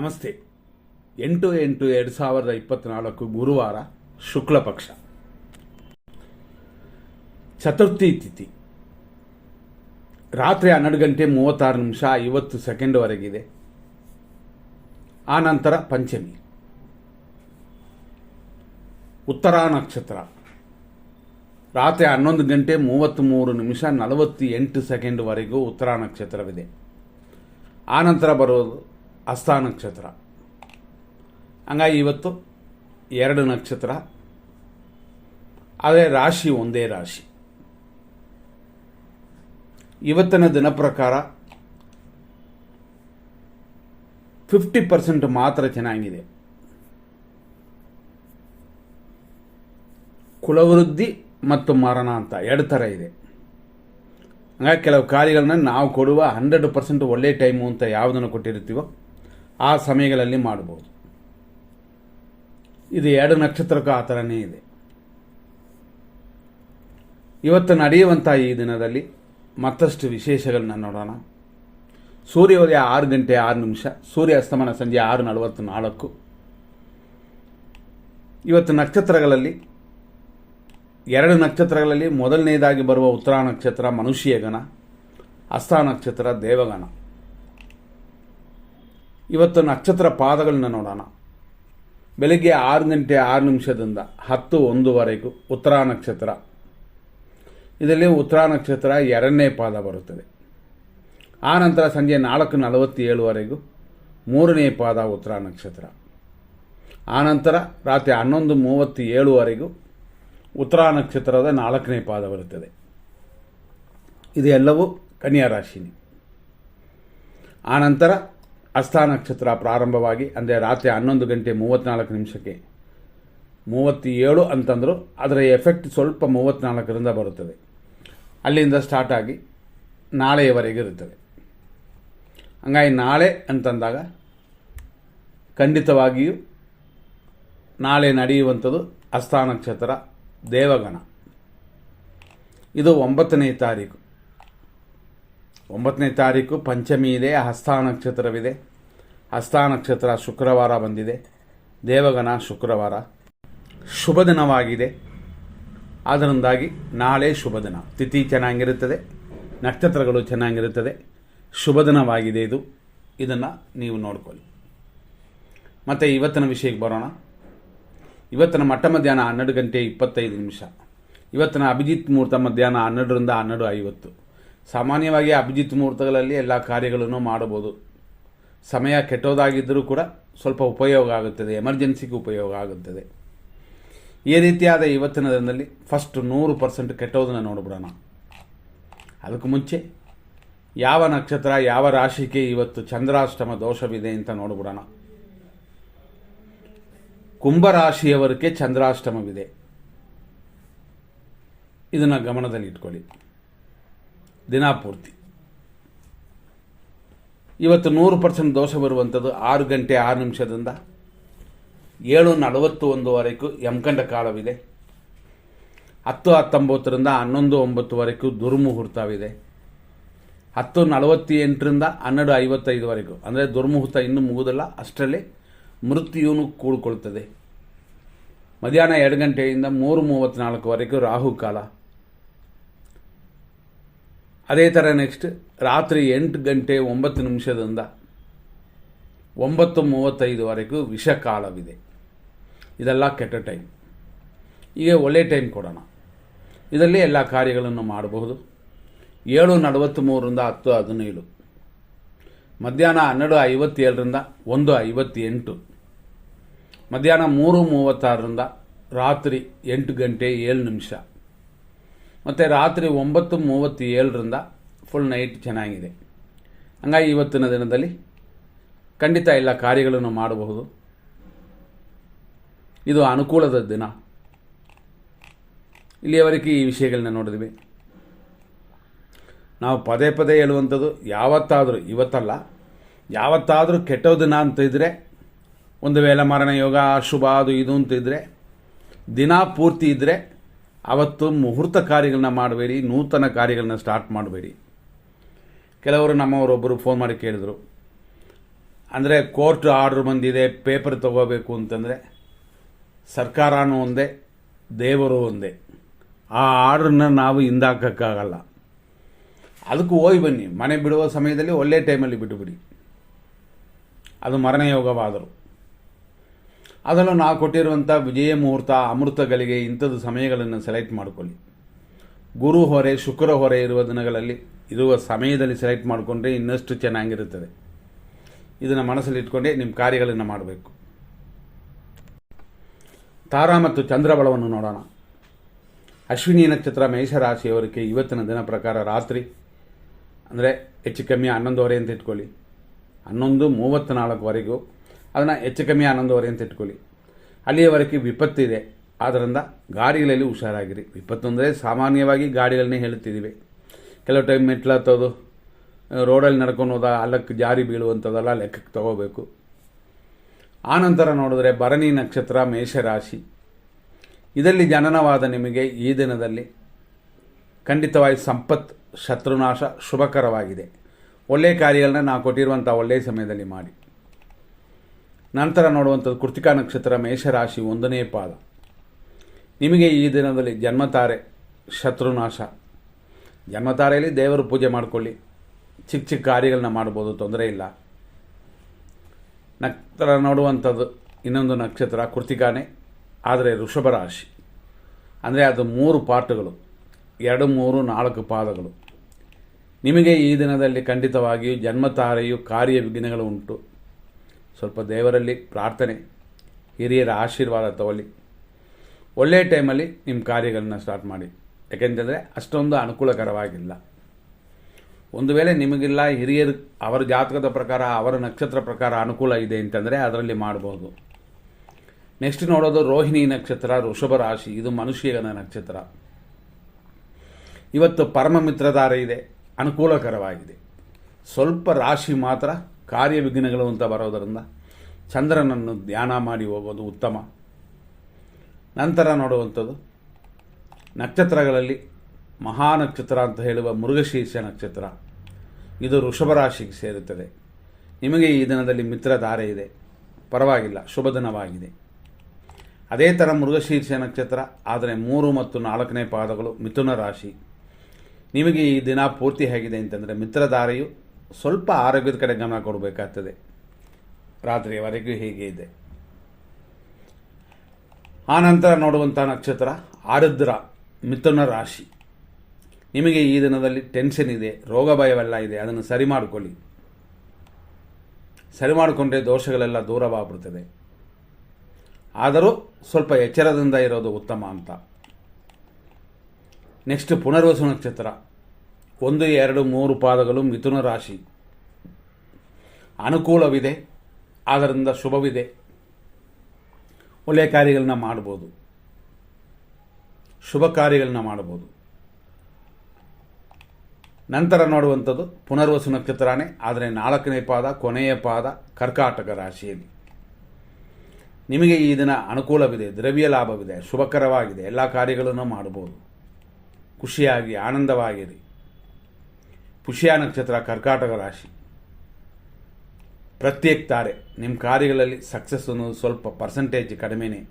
ನಮಸ್ತೆ. ಎಂಟು ಎಂಟು ಎರಡು ಸಾವಿರದ ಇಪ್ಪತ್ತ್ನಾಲ್ಕು ಗುರುವಾರ ಶುಕ್ಲ ಪಕ್ಷ. ಚತುರ್ಥಿ ತಿಥಿ. ರಾತ್ರಿ ಹನ್ನೆರಡು ಗಂಟೆ ಮೂವತ್ತಾರು ನಿಮಿಷ ಐವತ್ತು ಸೆಕೆಂಡ್ವರೆಗಿದೆ. ಆನಂತರ ಪಂಚಮಿ. ಉತ್ತರ ನಕ್ಷತ್ರ. ರಾತ್ರಿ ಹನ್ನೊಂದು ಗಂಟೆ ಮೂವತ್ತ್ಮೂರು ನಿಮಿಷ ನಲವತ್ತು ಎಂಟು ಸೆಕೆಂಡ್ವರೆಗೂ ಉತ್ತರ ನಕ್ಷತ್ರವಿದೆ. ಆನಂತರ ಬರೋದು ಹಸ್ತ ನಕ್ಷತ್ರ. ಹಂಗಾಗಿ ಇವತ್ತು ಎರಡು ನಕ್ಷತ್ರ. ಆದರೆ ರಾಶಿ ಒಂದೇ ರಾಶಿ. ಇವತ್ತಿನ ದಿನ ಪ್ರಕಾರ ಫಿಫ್ಟಿ ಪರ್ಸೆಂಟ್ ಮಾತ್ರ ಚೆನ್ನಾಗಿದೆ. ಕುಲವೃದ್ಧಿ ಮತ್ತು ಮರಣ ಅಂತ ಎರಡು ಥರ ಇದೆ. ಹಂಗಾಗಿ ಕೆಲವು ಕಾರ್ಯಗಳನ್ನ ನಾವು ಕೊಡುವ ಹಂಡ್ರೆಡ್ ಪರ್ಸೆಂಟ್ ಒಳ್ಳೆ ಟೈಮು ಅಂತ ಯಾವುದನ್ನು ಕೊಟ್ಟಿರ್ತೀವೋ ಆ ಸಮಯಗಳಲ್ಲಿ ಮಾಡ್ಬೋದು. ಇದು ಎರಡು ನಕ್ಷತ್ರಕ್ಕೂ ಆ ಥರನೇ ಇದೆ. ಇವತ್ತು ನಡೆಯುವಂಥ ಈ ದಿನದಲ್ಲಿ ಮತ್ತಷ್ಟು ವಿಶೇಷಗಳನ್ನ ನೋಡೋಣ. ಸೂರ್ಯೋದಯ ಆರು ಗಂಟೆ ಆರು ನಿಮಿಷ, ಸೂರ್ಯ ಅಸ್ತಮನ ಸಂಜೆ ಆರು ನಲವತ್ತು ನಾಲ್ಕು. ಇವತ್ತು ನಕ್ಷತ್ರಗಳಲ್ಲಿ, ಎರಡು ನಕ್ಷತ್ರಗಳಲ್ಲಿ ಮೊದಲನೇದಾಗಿ ಬರುವ ಉತ್ತರ ನಕ್ಷತ್ರ ಮನುಷ್ಯಗಣ, ಅಸ್ತ ನಕ್ಷತ್ರ ದೇವಗಣ. ಇವತ್ತು ನಕ್ಷತ್ರ ಪಾದಗಳನ್ನ ನೋಡೋಣ. ಬೆಳಿಗ್ಗೆ ಆರು ಗಂಟೆ ಆರು ನಿಮಿಷದಿಂದ ಹತ್ತು ಒಂದುವರೆಗೂ ಉತ್ತರ ನಕ್ಷತ್ರ. ಇದರಲ್ಲಿ ಉತ್ತರ ನಕ್ಷತ್ರ ಎರಡನೇ ಪಾದ ಬರುತ್ತದೆ. ಆನಂತರ ಸಂಜೆ ನಾಲ್ಕು ನಲವತ್ತೇಳುವರೆಗೂ ಮೂರನೇ ಪಾದ ಉತ್ತರ ನಕ್ಷತ್ರ. ಆನಂತರ ರಾತ್ರಿ ಹನ್ನೊಂದು ಮೂವತ್ತು ಏಳುವರೆಗೂ ಉತ್ತರ ನಕ್ಷತ್ರದ ನಾಲ್ಕನೇ ಪಾದ ಬರುತ್ತದೆ. ಇದು ಎಲ್ಲವೂ ಕನ್ಯಾ ರಾಶಿನಿ ಆನಂತರ ಹಸ್ತ ನಕ್ಷತ್ರ ಪ್ರಾರಂಭವಾಗಿ, ಅಂದರೆ ರಾತ್ರಿ ಹನ್ನೊಂದು ಗಂಟೆ ಮೂವತ್ತ್ನಾಲ್ಕು ನಿಮಿಷಕ್ಕೆ. ಮೂವತ್ತೇಳು ಅಂತಂದರು ಅದರ ಎಫೆಕ್ಟ್ ಸ್ವಲ್ಪ ಮೂವತ್ತ್ನಾಲ್ಕರಿಂದ ಬರುತ್ತದೆ. ಅಲ್ಲಿಂದ ಸ್ಟಾರ್ಟ್ ಆಗಿ ನಾಳೆಯವರೆಗೆ ಇರುತ್ತದೆ. ಹಂಗಾಗಿ ನಾಳೆ ಅಂತಂದಾಗ ಖಂಡಿತವಾಗಿಯೂ ನಾಳೆ ನಡೆಯುವಂಥದ್ದು ಹಸ್ತ ನಕ್ಷತ್ರ ದೇವಗಣ. ಇದು ಒಂಬತ್ತನೇ ತಾರೀಕು. ಒಂಬತ್ತನೇ ತಾರೀಕು ಪಂಚಮಿ ಇದೆ ಹಸ್ತ ನಕ್ಷತ್ರವಿದೆ. ಹಸ್ತ ನಕ್ಷತ್ರ ಶುಕ್ರವಾರ ಬಂದಿದೆ. ದೇವಗಣ ಶುಕ್ರವಾರ. ಶುಭ ದಿನವಾಗಿದೆ. ಅದರಿಂದಾಗಿ ನಾಳೆ ಶುಭ ದಿನ. ತಿಥಿ ಚೆನ್ನಾಗಿರುತ್ತದೆ. ನಕ್ಷತ್ರಗಳು ಚೆನ್ನಾಗಿರುತ್ತದೆ. ಶುಭ ದಿನವಾಗಿದೆ ಇದು. ಇದನ್ನು ನೀವು ನೋಡ್ಕೊಳ್ಳಿ. ಮತ್ತು ಇವತ್ತಿನ ವಿಷಯಕ್ಕೆ ಬರೋಣ. ಇವತ್ತಿನ ಮಟ್ಟ ಮಧ್ಯಾಹ್ನ ಹನ್ನೆರಡು ಗಂಟೆ ಇಪ್ಪತ್ತೈದು ನಿಮಿಷ. ಇವತ್ತಿನ ಅಭಿಜಿತ್ ಮುಹೂರ್ತ ಮಧ್ಯಾಹ್ನ ಹನ್ನೆರಡರಿಂದ ಹನ್ನೆರಡು ಐವತ್ತು. ಸಾಮಾನ್ಯವಾಗಿ ಅಭಿಜಿತ್ ಮುಹೂರ್ತಗಳಲ್ಲಿ ಎಲ್ಲ ಕಾರ್ಯಗಳನ್ನು ಮಾಡಬಹುದು. ಸಮಯ ಕೆಟ್ಟೋದಾಗಿದ್ದರೂ ಕೂಡ ಸ್ವಲ್ಪ ಉಪಯೋಗ ಆಗುತ್ತದೆ, ಎಮರ್ಜೆನ್ಸಿಗೆ ಉಪಯೋಗ ಆಗುತ್ತದೆ. ಈ ರೀತಿಯಾದ ಇವತ್ತಿನ ದಿನದಲ್ಲಿ ಫಸ್ಟ್ ನೂರು ಪರ್ಸೆಂಟ್ ಕೆಟ್ಟೋದನ್ನು ನೋಡಿಬಿಡೋಣ. ಅದಕ್ಕೂ ಮುಂಚೆ ಯಾವ ನಕ್ಷತ್ರ, ಯಾವ ರಾಶಿಗೆ ಇವತ್ತು ಚಂದ್ರಾಷ್ಟಮ ದೋಷವಿದೆ ಅಂತ ನೋಡಿಬಿಡೋಣ. ಕುಂಭರಾಶಿಯವರಿಗೆ ಚಂದ್ರಾಷ್ಟಮವಿದೆ. ಇದನ್ನು ಗಮನದಲ್ಲಿ ಇಟ್ಕೊಳ್ಳಿ ದಿನಾಪೂರ್ತಿ ಇವತ್ತು ನೂರು ಪರ್ಸೆಂಟ್ ದೋಷ ಬರುವಂಥದ್ದು ಆರು ಗಂಟೆ ಆರು ನಿಮಿಷದಿಂದ ಏಳು ನಲವತ್ತು ಒಂದುವರೆಗೂ ಯಮಕಂಡ ಕಾಲವಿದೆ. ಹತ್ತು ಹತ್ತೊಂಬತ್ತರಿಂದ ಹನ್ನೊಂದು ಒಂಬತ್ತುವರೆಗೂ ದುರ್ಮುಹೂರ್ತವಿದೆ. ಹತ್ತು ನಲವತ್ತೆಂಟರಿಂದ ಹನ್ನೆರಡು ಐವತ್ತೈದುವರೆಗೂ. ಅಂದರೆ ದುರ್ಮುಹೂರ್ತ ಇನ್ನೂ ಮುಗುದಲ್ಲ, ಅಷ್ಟರಲ್ಲಿ ಮೃತ್ಯುನು ಕೂಡಿಕೊಳ್ತದೆ. ಮಧ್ಯಾಹ್ನ ಎರಡು ಗಂಟೆಯಿಂದ ಮೂರು ಮೂವತ್ತ್ನಾಲ್ಕುವರೆಗೂ ರಾಹುಕಾಲ. ಅದೇ ಥರ ನೆಕ್ಸ್ಟ್ ರಾತ್ರಿ ಎಂಟು ಗಂಟೆ ಒಂಬತ್ತು ನಿಮಿಷದಿಂದ ಒಂಬತ್ತು ಮೂವತ್ತೈದುವರೆಗೂ ವಿಷಕಾಲವಿದೆ. ಇದೆಲ್ಲ ಕೆಟ್ಟ ಟೈಮ್ ಈಗ ಒಳ್ಳೆ ಟೈಮ್ ಕೊಡೋಣ. ಇದರಲ್ಲಿ ಎಲ್ಲ ಕಾರ್ಯಗಳನ್ನು ಮಾಡಬಹುದು. ಏಳು ನಲವತ್ತ್ಮೂರರಿಂದ ಹತ್ತು ಹದಿನೇಳು. ಮಧ್ಯಾಹ್ನ ಹನ್ನೆರಡು ಐವತ್ತೇಳರಿಂದ ಒಂದು ಐವತ್ತೆಂಟು. ಮಧ್ಯಾಹ್ನ ಮೂರು ಮೂವತ್ತಾರರಿಂದ ರಾತ್ರಿ ಎಂಟು ಗಂಟೆ ಏಳು ನಿಮಿಷ. ಮತ್ತು ರಾತ್ರಿ ಒಂಬತ್ತು ಮೂವತ್ತೇಳರಿಂದ ಫುಲ್ ನೈಟ್ ಚೆನ್ನಾಗಿದೆ. ಹಂಗಾಗಿ ಇವತ್ತಿನ ದಿನದಲ್ಲಿ ಖಂಡಿತ ಎಲ್ಲ ಕಾರ್ಯಗಳನ್ನು ಮಾಡಬಹುದು. ಇದು ಅನುಕೂಲದ ದಿನ. ಇಲ್ಲಿಯವರೆಗೆ ಈ ವಿಷಯಗಳನ್ನ ನೋಡಿದ್ವಿ. ನಾವು ಪದೇ ಪದೇ ಹೇಳುವಂಥದ್ದು, ಯಾವತ್ತಾದರೂ, ಇವತ್ತಲ್ಲ, ಯಾವತ್ತಾದರೂ ಕೆಟ್ಟ ದಿನ ಅಂತ ಇದ್ದರೆ ಒಂದು ವೇಳೆ ಮರಣ ಯೋಗ, ಶುಭ, ಅದು ಇದು ಅಂತ ಇದ್ದರೆ ದಿನ ಪೂರ್ತಿ ಇದ್ದರೆ ಅವತ್ತು ಮುಹೂರ್ತ ಕಾರ್ಯಗಳನ್ನ ಮಾಡಬೇಡಿ, ನೂತನ ಕಾರ್ಯಗಳನ್ನ ಸ್ಟಾರ್ಟ್ ಮಾಡಬೇಡಿ. ಕೆಲವರು ನಮ್ಮವರೊಬ್ಬರು ಫೋನ್ ಮಾಡಿ ಕೇಳಿದರು. ಅಂದರೆ ಕೋರ್ಟ್ ಆರ್ಡ್ರ್ ಬಂದಿದೆ ಪೇಪರ್ ತಗೋಬೇಕು ಅಂತಂದರೆ ಸರ್ಕಾರನೂ ಒಂದೇ, ದೇವರು ಒಂದೇ. ಆ ಆರ್ಡ್ರನ್ನ ನಾವು ಹಿಂದಾಕಕ್ಕಾಗಲ್ಲ. ಅದಕ್ಕೂ ಹೋಗಿ ಬನ್ನಿ. ಮನೆ ಬಿಡುವ ಸಮಯದಲ್ಲಿ ಒಳ್ಳೆ ಟೈಮಲ್ಲಿ ಬಿಟ್ಟುಬಿಡಿ ಅದು ಮರಣ ಯೋಗವಾದರು ಅದರಲ್ಲೂ ನಾವು ಕೊಟ್ಟಿರುವಂಥ ವಿಜಯ ಮುಹೂರ್ತ ಅಮೃತಗಳಿಗೆ ಇಂಥದ್ದು ಸಮಯಗಳನ್ನು ಸೆಲೆಕ್ಟ್ ಮಾಡಿಕೊಳ್ಳಿ. ಗುರು ಹೊರೆ, ಶುಕ್ರ ಹೊರೆ ಇರುವ ದಿನಗಳಲ್ಲಿ ಇರುವ ಸಮಯದಲ್ಲಿ ಸೆಲೆಕ್ಟ್ ಮಾಡಿಕೊಂಡ್ರೆ ಇನ್ನಷ್ಟು ಚೆನ್ನಾಗಿರುತ್ತದೆ. ಇದನ್ನು ಮನಸ್ಸಲ್ಲಿ ಇಟ್ಕೊಂಡೇ ನಿಮ್ಮ ಕಾರ್ಯಗಳನ್ನು ಮಾಡಬೇಕು. ತಾರಾ ಮತ್ತು ಚಂದ್ರಬಲವನ್ನು ನೋಡೋಣ. ಅಶ್ವಿನಿ ನಕ್ಷತ್ರ ಮೇಷರಾಶಿಯವರಿಗೆ ಇವತ್ತಿನ ದಿನ ಪ್ರಕಾರ ರಾತ್ರಿ, ಅಂದರೆ ಹೆಚ್ಚು ಕಮ್ಮಿ ಹನ್ನೊಂದುವರೆ ಅಂತ ಇಟ್ಕೊಳ್ಳಿ. ಹನ್ನೊಂದು ಮೂವತ್ತು ನಾಲ್ಕುವರೆಗೂ ಅದನ್ನು ಹೆಚ್ಚು ಕಮ್ಮಿ ಹನ್ನೊಂದುವರೆ ಅಂತ ಇಟ್ಕೊಳ್ಳಿ. ಅಲ್ಲಿಯವರೆಗೆ ವಿಪತ್ತಿದೆ ಆದ್ದರಿಂದ ಗಾಡಿಗಳಲ್ಲಿ ಹುಷಾರಾಗಿರಿ. ವಿಪತ್ತು ಅಂದರೆ ಸಾಮಾನ್ಯವಾಗಿ ಗಾಡಿಗಳನ್ನೇ ಹೇಳುತ್ತಿದ್ದೀವಿ. ಕೆಲವು ಟೈಮ್ ಮೆಟ್ಲು ಹತ್ತೋದು ರೋಡಲ್ಲಿ ನಡ್ಕೊಂಡು ಹೋದ, ಅಲ್ಲಕ್ಕೆ ಜಾರಿ ಬೀಳುವಂಥದ್ದೆಲ್ಲ ಲೆಕ್ಕಕ್ಕೆ ತಗೋಬೇಕು. ಆನಂತರ ನೋಡಿದ್ರೆ ಭರಣಿ ನಕ್ಷತ್ರ ಮೇಷರಾಶಿ. ಇದರಲ್ಲಿ ಜನನವಾದ ನಿಮಗೆ ಈ ದಿನದಲ್ಲಿ ಖಂಡಿತವಾಗಿ ಸಂಪತ್ ಶತ್ರುನಾಶ ಶುಭಕರವಾಗಿದೆ. ಒಳ್ಳೆಯ ಕಾರ್ಯಗಳನ್ನ ನಾವು ಕೊಟ್ಟಿರುವಂಥ ಒಳ್ಳೆಯ ಸಮಯದಲ್ಲಿ ಮಾಡಿ. ನಂತರ ನೋಡುವಂಥದ್ದು ಕೃತಿಕಾ ನಕ್ಷತ್ರ ಮೇಷರಾಶಿ ಒಂದನೇ ಪಾದ. ನಿಮಗೆ ಈ ದಿನದಲ್ಲಿ ಜನ್ಮತಾರೆ ಶತ್ರುನಾಶ. ಜನ್ಮತಾರೆಯಲ್ಲಿ ದೇವರು ಪೂಜೆ ಮಾಡಿಕೊಳ್ಳಿ. ಚಿಕ್ಕ ಚಿಕ್ಕ ಕಾರ್ಯಗಳನ್ನ ಮಾಡ್ಬೋದು, ತೊಂದರೆ ಇಲ್ಲ. ನಕ್ಷತ್ರ ನೋಡುವಂಥದ್ದು ಇನ್ನೊಂದು ನಕ್ಷತ್ರ ಕೃತಿಕಾನೇ, ಆದರೆ ಋಷಭ ರಾಶಿ ಅಂದರೆ ಅದು ಮೂರು ಪಾರ್ಟ್ಗಳು, ಎರಡು, ಮೂರು, ನಾಲ್ಕು ಪಾದಗಳು. ನಿಮಗೆ ಈ ದಿನದಲ್ಲಿ ಖಂಡಿತವಾಗಿಯೂ ಜನ್ಮತಾರೆಯು ಕಾರ್ಯ ವಿಘ್ನಗಳು ಉಂಟು. ಸ್ವಲ್ಪ ದೇವರಲ್ಲಿ ಪ್ರಾರ್ಥನೆ, ಹಿರಿಯರ ಆಶೀರ್ವಾದ ತಗೊಳ್ಳಿ. ಒಳ್ಳೆಯ ಟೈಮಲ್ಲಿ ನಿಮ್ಮ ಕಾರ್ಯಗಳನ್ನ ಸ್ಟಾರ್ಟ್ ಮಾಡಿ. ಯಾಕೆಂತಂದರೆ ಅಷ್ಟೊಂದು ಅನುಕೂಲಕರವಾಗಿಲ್ಲ. ಒಂದು ವೇಳೆ ನಿಮಗಿಲ್ಲ, ಹಿರಿಯರು ಅವರ ಜಾತಕದ ಪ್ರಕಾರ, ಅವರ ನಕ್ಷತ್ರ ಪ್ರಕಾರ ಅನುಕೂಲ ಇದೆ ಅಂತಂದರೆ ಅದರಲ್ಲಿ ಮಾಡ್ಬೋದು. ನೆಕ್ಸ್ಟ್ ನೋಡೋದು ರೋಹಿಣಿ ನಕ್ಷತ್ರ ಋಷಭ ರಾಶಿ. ಇದು ಮನುಷ್ಯನ ನಕ್ಷತ್ರ. ಇವತ್ತು ಪರಮ ಮಿತ್ರಧಾರ ಇದೆ. ಅನುಕೂಲಕರವಾಗಿದೆ. ಸ್ವಲ್ಪ ರಾಶಿ ಮಾತ್ರ ಕಾರ್ಯವಿಘ್ನಗಳು ಅಂತ ಬರೋದರಿಂದ ಚಂದ್ರನನ್ನು ಧ್ಯಾನ ಮಾಡಿ ಹೋಗೋದು ಉತ್ತಮ. ನಂತರ ನೋಡುವಂಥದ್ದು, ನಕ್ಷತ್ರಗಳಲ್ಲಿ ಮಹಾನಕ್ಷತ್ರ ಅಂತ ಹೇಳುವ ಮೃಗಶೀರ್ಷ ನಕ್ಷತ್ರ. ಇದು ಋಷಭ ರಾಶಿಗೆ ಸೇರುತ್ತದೆ. ನಿಮಗೆ ಈ ದಿನದಲ್ಲಿ ಮಿತ್ರಧಾರೆ ಇದೆ. ಪರವಾಗಿಲ್ಲ, ಶುಭ ದಿನವಾಗಿದೆ. ಅದೇ ಥರ ಮೃಗಶೀರ್ಷ ನಕ್ಷತ್ರ, ಆದರೆ ಮೂರು ಮತ್ತು ನಾಲ್ಕನೇ ಪಾದಗಳು ಮಿಥುನ ರಾಶಿ. ನಿಮಗೆ ಈ ದಿನ ಪೂರ್ತಿ ಹೇಗಿದೆ ಅಂತಂದರೆ ಮಿತ್ರಧಾರೆಯು ಸ್ವಲ್ಪ ಆರೋಗ್ಯದ ಕಡೆ ಗಮನ ಕೊಡಬೇಕಾಗ್ತದೆ. ರಾತ್ರಿಯವರೆಗೂ ಹೀಗೆ ಇದೆ. ಆನಂತರ ನೋಡುವಂಥ ನಕ್ಷತ್ರ ಆರುದ್ರ ಮಿಥುನ ರಾಶಿ. ನಿಮಗೆ ಈ ದಿನದಲ್ಲಿ ಟೆನ್ಷನ್ ಇದೆ, ರೋಗ ಭಯವೆಲ್ಲ ಇದೆ, ಅದನ್ನು ಸರಿ ಮಾಡಿಕೊಳ್ಳಿ. ಸರಿ ಮಾಡಿಕೊಂಡ್ರೆ ದೋಷಗಳೆಲ್ಲ ದೂರವಾಗ್ಬಿಡ್ತದೆ ಆದರೂ ಸ್ವಲ್ಪ ಎಚ್ಚರದಿಂದ ಇರೋದು ಉತ್ತಮ ಅಂತ. ನೆಕ್ಸ್ಟ್ ಪುನರ್ವಸು ನಕ್ಷತ್ರ. ಒಂದು, ಎರಡು, ಮೂರು ಪಾದಗಳು ಮಿಥುನ ರಾಶಿ. ಅನುಕೂಲವಿದೆ, ಆದ್ದರಿಂದ ಶುಭವಿದೆ. ಒಳ್ಳೆಯ ಕಾರ್ಯಗಳನ್ನ ಮಾಡ್ಬೋದು. ಶುಭ ಕಾರ್ಯಗಳನ್ನ ಮಾಡ್ಬೋದು. ನಂತರ ನೋಡುವಂಥದ್ದು ಪುನರ್ವಸು ನಕ್ಷತ್ರನೇ, ಆದರೆ ನಾಲ್ಕನೇ ಪಾದ, ಕೊನೆಯ ಪಾದ, ಕರ್ಕಾಟಕ ರಾಶಿಯಲ್ಲಿ. ನಿಮಗೆ ಈ ದಿನ ಅನುಕೂಲವಿದೆ, ದ್ರವ್ಯ ಲಾಭವಿದೆ, ಶುಭಕರವಾಗಿದೆ, ಎಲ್ಲ ಕಾರ್ಯಗಳನ್ನು ಮಾಡ್ಬೋದು. ಖುಷಿಯಾಗಿ, ಆನಂದವಾಗಿರಿ. ಪುಷ್ಯ ನಕ್ಷತ್ರ, ಕರ್ಕಾಟಕ ರಾಶಿ. ಪ್ರತ್ಯೇಕ ತಾರೆ ನಿಮ್ಮ ಕಾರ್ಯಗಳಲ್ಲಿ ಸಕ್ಸಸ್ ಅನ್ನೋದು ಸ್ವಲ್ಪ ಪರ್ಸೆಂಟೇಜ್ ಕಡಿಮೆನೇ.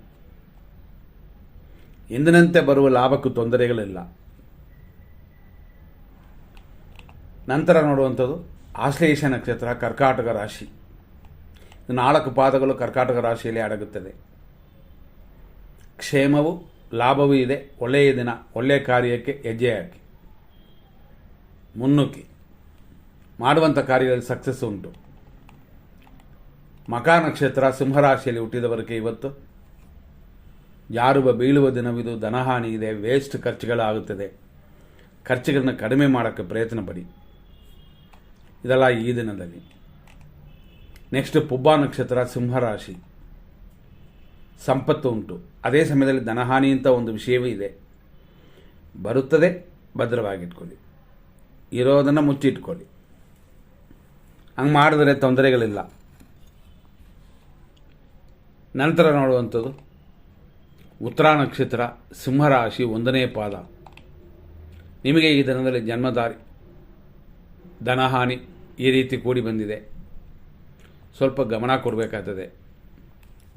ಎಂದಿನಂತೆ ಬರುವ ಲಾಭಕ್ಕೂ ತೊಂದರೆಗಳಿಲ್ಲ. ನಂತರ ನೋಡುವಂಥದ್ದು, ಆಶ್ಲೇಷ ನಕ್ಷತ್ರ, ಕರ್ಕಾಟಕ ರಾಶಿ. ನಾಲ್ಕು ಪಾದಗಳು ಕರ್ಕಾಟಕ ರಾಶಿಯಲ್ಲಿ ಅಡಗುತ್ತದೆ ಕ್ಷೇಮವು, ಲಾಭವೂ ಇದೆ, ಒಳ್ಳೆಯ ದಿನ, ಒಳ್ಳೆಯ ಕಾರ್ಯಕ್ಕೆ ಹೆಜ್ಜೆ ಹಾಕಿ ಮುನ್ನುಗ್ಗಿ. ಮಾಡುವಂಥ ಕಾರ್ಯದಲ್ಲಿ ಸಕ್ಸಸ್ ಉಂಟು. ಮಕಾ ನಕ್ಷತ್ರ ಸಿಂಹರಾಶಿಯಲ್ಲಿ ಹುಟ್ಟಿದವರಿಗೆ ಇವತ್ತು ಯಾರು ಬೀಳುವ ದಿನವಿದು ಧನಹಾನಿ ಇದೆ ವೇಸ್ಟ್ ಖರ್ಚುಗಳಾಗುತ್ತದೆ. ಖರ್ಚುಗಳನ್ನು ಕಡಿಮೆ ಮಾಡೋಕ್ಕೆ ಪ್ರಯತ್ನ ಪಡಿ. ಇದೆಲ್ಲ ಈ ದಿನದಲ್ಲಿ. ನೆಕ್ಸ್ಟ್ ಪುಬ್ಬ ನಕ್ಷತ್ರ ಸಿಂಹರಾಶಿ. ಸಂಪತ್ತು ಉಂಟು. ಅದೇ ಸಮಯದಲ್ಲಿ ಧನಹಾನಿ ಅಂತ ಒಂದು ವಿಷಯವೂ ಇದೆ. ಬರುತ್ತದೆ, ಭದ್ರವಾಗಿಟ್ಕೊಳ್ಳಿ. ಇರೋದನ್ನು ಮುಚ್ಚಿಟ್ಕೊಳ್ಳಿ. ಹಂಗೆ ಮಾಡಿದ್ರೆ ತೊಂದರೆಗಳಿಲ್ಲ. ನಂತರ ನೋಡುವಂಥದ್ದು, ಉತ್ತರ ನಕ್ಷತ್ರ ಸಿಂಹರಾಶಿ ಒಂದನೇ ಪಾದ. ನಿಮಗೆ ಈ ದಿನದಲ್ಲಿ ಜನ್ಮದಾರಿ, ಧನಹಾನಿ ಈ ರೀತಿ ಕೂಡಿ ಬಂದಿದೆ. ಸ್ವಲ್ಪ ಗಮನ ಕೊಡಬೇಕಾಗ್ತದೆ.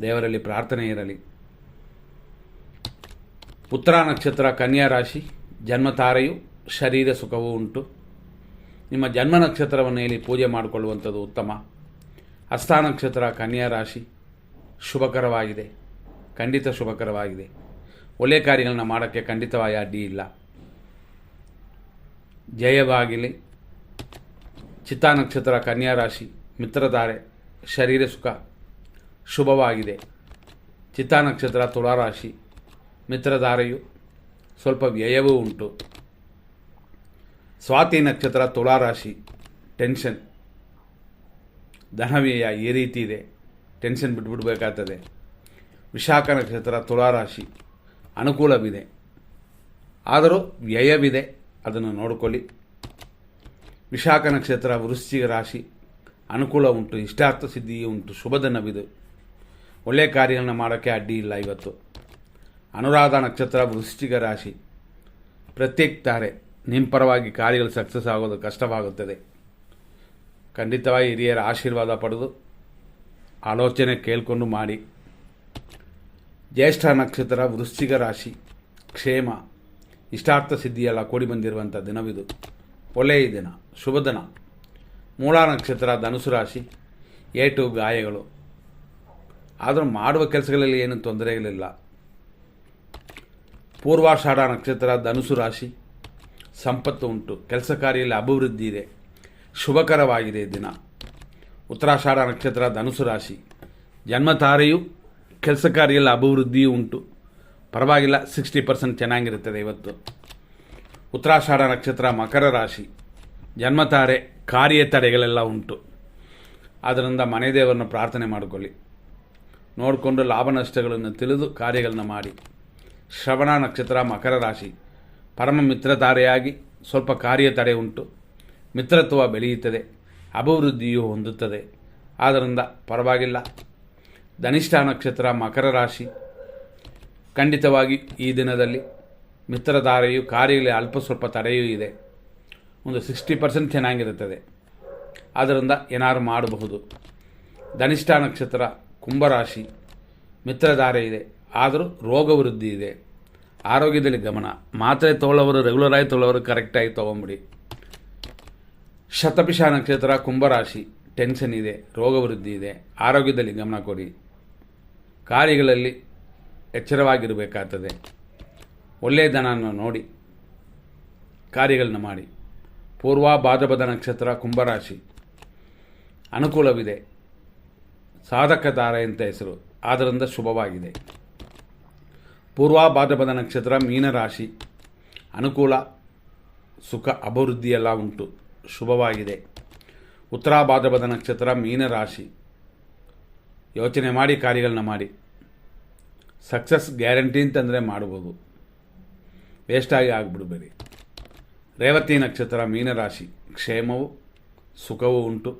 ದೇವರಲ್ಲಿ ಪ್ರಾರ್ಥನೆ ಇರಲಿ. ಉತ್ತರ ನಕ್ಷತ್ರ, ಕನ್ಯಾ ರಾಶಿ, ಜನ್ಮತಾರೆಯು ಶರೀರ ಸುಖವೂ ಉಂಟು. ನಿಮ್ಮ ಜನ್ಮ ನಕ್ಷತ್ರವನ್ನು ಇಲ್ಲಿ ಪೂಜೆ ಮಾಡಿಕೊಳ್ಳುವಂಥದ್ದು ಉತ್ತಮ. ಹಸ್ತ ನಕ್ಷತ್ರ ಕನ್ಯಾ ರಾಶಿ ಶುಭಕರವಾಗಿದೆ. ಖಂಡಿತ ಶುಭಕರವಾಗಿದೆ. ಒಳ್ಳೆಯ ಕಾರ್ಯಗಳನ್ನ ಮಾಡೋಕ್ಕೆ ಖಂಡಿತವಾಗಿ ಅಡ್ಡಿ ಇಲ್ಲ. ಜಯವಾಗಲಿ. ಚಿತ್ತಾ ನಕ್ಷತ್ರ ಕನ್ಯಾ ರಾಶಿ ಮಿತ್ರಧಾರೆ, ಶರೀರ ಸುಖ ಶುಭವಾಗಿದೆ. ಚಿತ್ತಾ ನಕ್ಷತ್ರ ತುಳಾರಾಶಿ ಮಿತ್ರಧಾರೆಯು ಸ್ವಲ್ಪ ವ್ಯಯವೂ ಉಂಟು. ಸ್ವಾತಿ ನಕ್ಷತ್ರ ತುಳಾರಾಶಿ ಟೆನ್ಷನ್ ಧನವ್ಯಯ ಈ ರೀತಿ ಇದೆ. ಟೆನ್ಷನ್ ಬಿಟ್ಬಿಡ್ಬೇಕಾಗ್ತದೆ. ವಿಶಾಖ ನಕ್ಷತ್ರ ತುಳಾರಾಶಿ ಅನುಕೂಲವಿದೆ. ಆದರೂ ವ್ಯಯವಿದೆ. ಅದನ್ನು ನೋಡಿಕೊಳ್ಳಿ. ವಿಶಾಖ ನಕ್ಷತ್ರ ವೃಶ್ಚಿಕ ರಾಶಿ, ಅನುಕೂಲ ಉಂಟು, ಇಷ್ಟಾರ್ಥ ಸಿದ್ಧಿ ಉಂಟು ಶುಭದನವಿದು ಒಳ್ಳೆಯ ಕಾರ್ಯಗಳನ್ನ ಮಾಡೋಕ್ಕೆ ಅಡ್ಡಿ ಇಲ್ಲ ಇವತ್ತು. ಅನುರಾಧ ನಕ್ಷತ್ರ ವೃಶ್ಚಿಕ ರಾಶಿ ಪ್ರತ್ಯೇಕ ತಾರೆ ನಿಮ್ಮ ಪರವಾಗಿ ಕಾರ್ಯಗಳು ಸಕ್ಸಸ್ ಆಗೋದು ಕಷ್ಟವಾಗುತ್ತದೆ. ಖಂಡಿತವಾಗಿ ಹಿರಿಯರ ಆಶೀರ್ವಾದ ಪಡೆದು ಆಲೋಚನೆ ಕೇಳಿಕೊಂಡು ಮಾಡಿ. ಜ್ಯೇಷ್ಠ ನಕ್ಷತ್ರ, ವೃಶ್ಚಿಕ ರಾಶಿ, ಕ್ಷೇಮ, ಇಷ್ಟಾರ್ಥ ಸಿದ್ಧಿಯೆಲ್ಲ ಕೂಡಿ ಬಂದಿರುವಂಥ ದಿನವಿದು. ಒಳ್ಳೆಯ ದಿನ, ಶುಭ ದಿನ. ಮೂಲ ನಕ್ಷತ್ರ, ಧನುಸು ರಾಶಿ ಏಟು ಗಾಯಗಳು. ಆದರೂ ಮಾಡುವ ಕೆಲಸಗಳಲ್ಲಿ ಏನು ತೊಂದರೆಗಳಿಲ್ಲ. ಪೂರ್ವಾಷಾಢ ನಕ್ಷತ್ರ, ಧನುಸು ರಾಶಿ ಸಂಪತ್ತು ಉಂಟು. ಕೆಲಸ ಕಾರ್ಯದಲ್ಲಿ ಅಭಿವೃದ್ಧಿ ಇದೆ. ಶುಭಕರವಾಗಿದೆ ದಿನ. ಉತ್ತರಾಷಾಢ ನಕ್ಷತ್ರ ಧನುಸು ರಾಶಿ. ಜನ್ಮತಾರೆಯು ಕೆಲಸ ಕಾರ್ಯದಲ್ಲಿ ಅಭಿವೃದ್ಧಿಯೂ ಉಂಟು. ಪರವಾಗಿಲ್ಲ, ಸಿಕ್ಸ್ಟಿ ಪರ್ಸೆಂಟ್ ಚೆನ್ನಾಗಿರುತ್ತದೆ ಇವತ್ತು. ಉತ್ತರಾಷಾಢ ನಕ್ಷತ್ರ ಮಕರ ರಾಶಿ. ಜನ್ಮತಾರೆ ಕಾರ್ಯ ತಡೆಗಳೆಲ್ಲ ಉಂಟು. ಆದ್ದರಿಂದ ಮನೆ ದೇವರನ್ನು ಪ್ರಾರ್ಥನೆ ಮಾಡಿಕೊಳ್ಳಿ. ನೋಡಿಕೊಂಡು ಲಾಭ ನಷ್ಟಗಳನ್ನು ತಿಳಿದು ಕಾರ್ಯಗಳನ್ನು ಮಾಡಿ. ಶ್ರವಣ ನಕ್ಷತ್ರ ಮಕರ ರಾಶಿ. ಪರಮ ಮಿತ್ರತಾರೆಯಾಗಿ ಸ್ವಲ್ಪ ಕಾರ್ಯ ತಡೆ ಉಂಟು. ಮಿತ್ರತ್ವ ಬೆಳೆಯುತ್ತದೆ, ಅಭಿವೃದ್ಧಿಯು ಹೊಂದುತ್ತದೆ. ಆದ್ದರಿಂದ ಪರವಾಗಿಲ್ಲ. ಧನಿಷ್ಠ ನಕ್ಷತ್ರ ಮಕರ ರಾಶಿ. ಖಂಡಿತವಾಗಿ ಈ ದಿನದಲ್ಲಿ ಮಿತ್ರಧಾರೆಯು ಕಾರ್ಯಗಳಲ್ಲಿ ಅಲ್ಪ ಸ್ವಲ್ಪ ತಡೆಯೂ ಇದೆ. ಒಂದು ಸಿಕ್ಸ್ಟಿ ಪರ್ಸೆಂಟ್ ಚೆನ್ನಾಗಿರುತ್ತದೆ. ಆದ್ದರಿಂದ ಏನಾದರೂ ಮಾಡಬಹುದು. ಧನಿಷ್ಠ ನಕ್ಷತ್ರ ಕುಂಭರಾಶಿ ಮಿತ್ರಧಾರೆ ಇದೆ. ಆದರೂ ರೋಗ ವೃದ್ಧಿ ಇದೆ. ಆರೋಗ್ಯದಲ್ಲಿ ಗಮನ. ಮಾತ್ರೆ ತೊಗೊಳ್ಳೋರು ರೆಗ್ಯುಲರ್ ಆಗಿ ತೊಗೊಳ್ಳೋರು ಕರೆಕ್ಟಾಗಿ ತೊಗೊಂಬಿಡಿ. ಶತಪಿಷ ನಕ್ಷತ್ರ, ಕುಂಭರಾಶಿ ಟೆನ್ಷನ್ ಇದೆ ರೋಗ ವೃದ್ಧಿ ಇದೆ. ಆರೋಗ್ಯದಲ್ಲಿ ಗಮನ ಕೊಡಿ. ಕಾರ್ಯಗಳಲ್ಲಿ ಎಚ್ಚರವಾಗಿರಬೇಕಾಗ್ತದೆ. ಒಳ್ಳೆಯ ದನವನ್ನು ನೋಡಿ, ಕಾರ್ಯಗಳನ್ನ ಮಾಡಿ. ಪೂರ್ವ ಭಾದ್ರಪದ ನಕ್ಷತ್ರ, ಕುಂಭರಾಶಿ. ಅನುಕೂಲವಿದೆ. ಸಾಧಕ ತಾರೆ ಅಂತ ಹೆಸರು. ಆದ್ದರಿಂದ ಶುಭವಾಗಿದೆ. ಪೂರ್ವ ಭಾದ್ರಪದ ನಕ್ಷತ್ರ ಮೀನರಾಶಿ. ಅನುಕೂಲ, ಸುಖ, ಅಭಿವೃದ್ಧಿಯೆಲ್ಲ ಉಂಟು. ಶುಭವಾಗಿದೆ. ಉತ್ತರಾಭಾದ್ರಪದ ನಕ್ಷತ್ರ ಮೀನರಾಶಿ. ಯೋಚನೆ ಮಾಡಿ, ಕಾರ್ಯಗಳನ್ನ ಮಾಡಿ. ಸಕ್ಸಸ್ ಗ್ಯಾರಂಟಿ ಅಂತಂದರೆ ಮಾಡ್ಬೋದು. ವೇಸ್ಟಾಗಿ ಆಗಿಬಿಡ್ಬೇಡಿ. ರೇವತಿ ನಕ್ಷತ್ರ ಮೀನರಾಶಿ. ಕ್ಷೇಮವು, ಸುಖವೂ ಉಂಟು.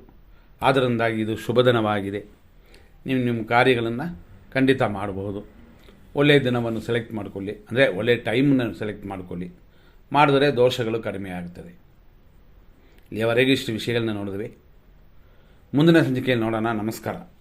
ಆದ್ದರಿಂದಾಗಿ ಇದು ಶುಭದನವಾಗಿದೆ ನೀವು ನಿಮ್ಮ ಕಾರ್ಯಗಳನ್ನು ಖಂಡಿತ ಮಾಡಬಹುದು ಒಳ್ಳೆಯ ದಿನವನ್ನು ಸೆಲೆಕ್ಟ್ ಮಾಡಿಕೊಳ್ಳಿ. ಅಂದರೆ ಒಳ್ಳೆಯ ಟೈಮನ್ನು ಸೆಲೆಕ್ಟ್ ಮಾಡಿಕೊಳ್ಳಿ. ಮಾಡಿದರೆ ದೋಷಗಳು ಕಡಿಮೆ ಆಗ್ತದೆ. ಇಲ್ಲಿಯವರೆಗೂ ಇಷ್ಟು ವಿಷಯಗಳನ್ನ ನೋಡಿದ್ವಿ. ಮುಂದಿನ ಸಂಚಿಕೆಯಲ್ಲಿ ನೋಡೋಣ. ನಮಸ್ಕಾರ.